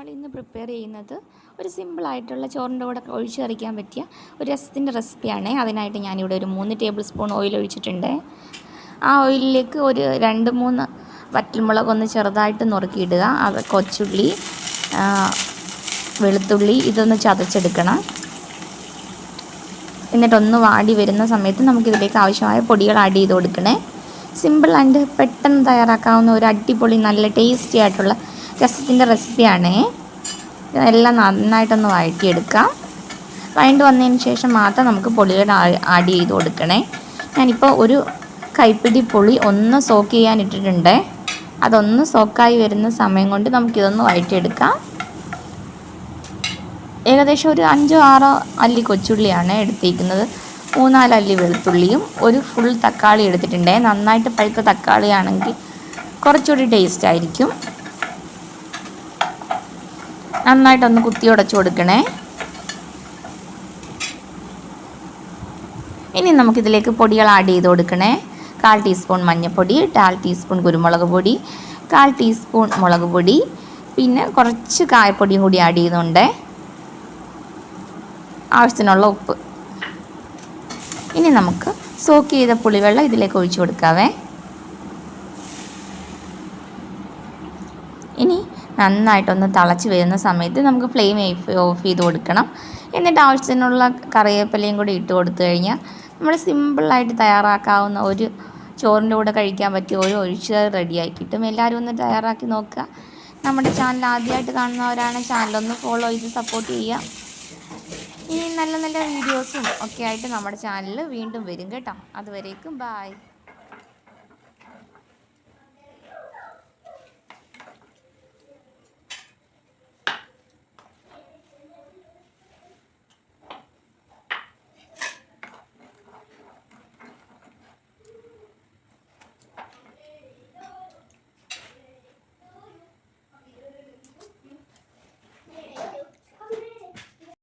നമ്മൾ ഇന്ന് പ്രിപ്പയർ ചെയ്യുന്നത് ഒരു സിമ്പിളായിട്ടുള്ള ചോറിന്റെ കൂടെ ഒഴിച്ചറിക്കാൻ പറ്റിയ ഒരു രസത്തിന്റെ റെസിപ്പിയാണ് അതിനായിട്ട് ഞാനിവിടെ ഒരു മൂന്ന് ടേബിൾ സ്പൂൺ ഓയിൽ ഒഴിച്ചിട്ടുണ്ട്. ആ ഓയിലിലേക്ക് ഒരു രണ്ട് മൂന്ന് വറ്റൽമുളക് ഒന്ന് ചെറുതായിട്ട് നുറുക്കിയിടുക. അത് കൊച്ചുള്ളി വെളുത്തുള്ളി ഇതൊന്ന് ചതച്ചെടുക്കണം. എന്നിട്ടൊന്ന് വാടി വരുന്ന സമയത്ത് നമുക്കിതിലേക്ക് ആവശ്യമായ പൊടികൾ ആഡ് ചെയ്ത് കൊടുക്കണേ. സിമ്പിൾ ആൻഡ് പെട്ടെന്ന് തയ്യാറാക്കാവുന്ന ഒരു അടിപൊളി നല്ല ടേസ്റ്റി ആയിട്ടുള്ള രസത്തിന്റെ റെസിപ്പിയാണേ. ഇതെല്ലാം നന്നായിട്ടൊന്ന് വഴറ്റിയെടുക്കാം. വഴണ്ട് വന്നതിന് ശേഷം മാത്രം നമുക്ക് പൊളികൾ ആഡ് ചെയ്ത് കൊടുക്കണേ. ഞാനിപ്പോൾ ഒരു കൈപ്പിടി പൊളി ഒന്ന് സോക്ക് ചെയ്യാൻ ഇട്ടിട്ടുണ്ട്. അതൊന്ന് സോക്കായി വരുന്ന സമയം കൊണ്ട് നമുക്കിതൊന്ന് വഴറ്റിയെടുക്കാം. ഏകദേശം ഒരു അഞ്ചോ ആറോ അല്ലി കൊച്ചുള്ളിയാണ് എടുത്തിരിക്കുന്നത് മൂന്നാൽ അല്ലി വെളുത്തുള്ളിയും ഒരു ഫുൾ തക്കാളി എടുത്തിട്ടുണ്ടേ. നന്നായിട്ട് പഴുത്ത തക്കാളിയാണെങ്കിൽ കുറച്ചുകൂടി ടേസ്റ്റ് ആയിരിക്കും. നന്നായിട്ടൊന്ന് കുത്തി ഉടച്ചു കൊടുക്കണേ. ഇനി നമുക്കിതിലേക്ക് പൊടികൾ ആഡ് ചെയ്ത് കൊടുക്കണേ. കാൽ ടീസ്പൂൺ മഞ്ഞൾപ്പൊടി കാൽ ടീസ്പൂൺ കുരുമുളക് പൊടി കാൽ ടീസ്പൂൺ മുളക് പൊടി പിന്നെ കുറച്ച് കായപ്പൊടിയും കൂടി ആഡ് ചെയ്യുന്നുണ്ട്. ആവശ്യത്തിനുള്ള ഉപ്പ്. ഇനി നമുക്ക് സോക്ക് ചെയ്ത പുളിവെള്ളം ഇതിലേക്ക് ഒഴിച്ചു കൊടുക്കാവേ ഇനി നന്നായിട്ടൊന്ന് തിളച്ച് വരുന്ന സമയത്ത് നമുക്ക് ഫ്ലെയിം ഓഫ് ചെയ്ത് കൊടുക്കണം. എന്നിട്ട് ആവശ്യത്തിനുള്ള കറിവേപ്പിലയും കൂടി ഇട്ട് കൊടുത്തു കഴിഞ്ഞാൽ നമ്മൾ സിമ്പിളായിട്ട് തയ്യാറാക്കാവുന്ന ഒരു ചോറിന്റെ കൂടെ കഴിക്കാൻ പറ്റിയ ഒരു ഒഴിച്ച് റെഡിയായി കിട്ടും. എല്ലാവരും ഒന്ന് തയ്യാറാക്കി നോക്കുക. നമ്മുടെ ചാനൽ ആദ്യമായിട്ട് കാണുന്നവരാണ് ചാനലൊന്ന് ഫോളോ ചെയ്ത് സപ്പോർട്ട് ചെയ്യുക. ഇനി നല്ല നല്ല വീഡിയോസും ഒക്കെ ആയിട്ട് നമ്മുടെ ചാനലിൽ വീണ്ടും വരും കേട്ടോ. അതുവരേക്കും ബായ്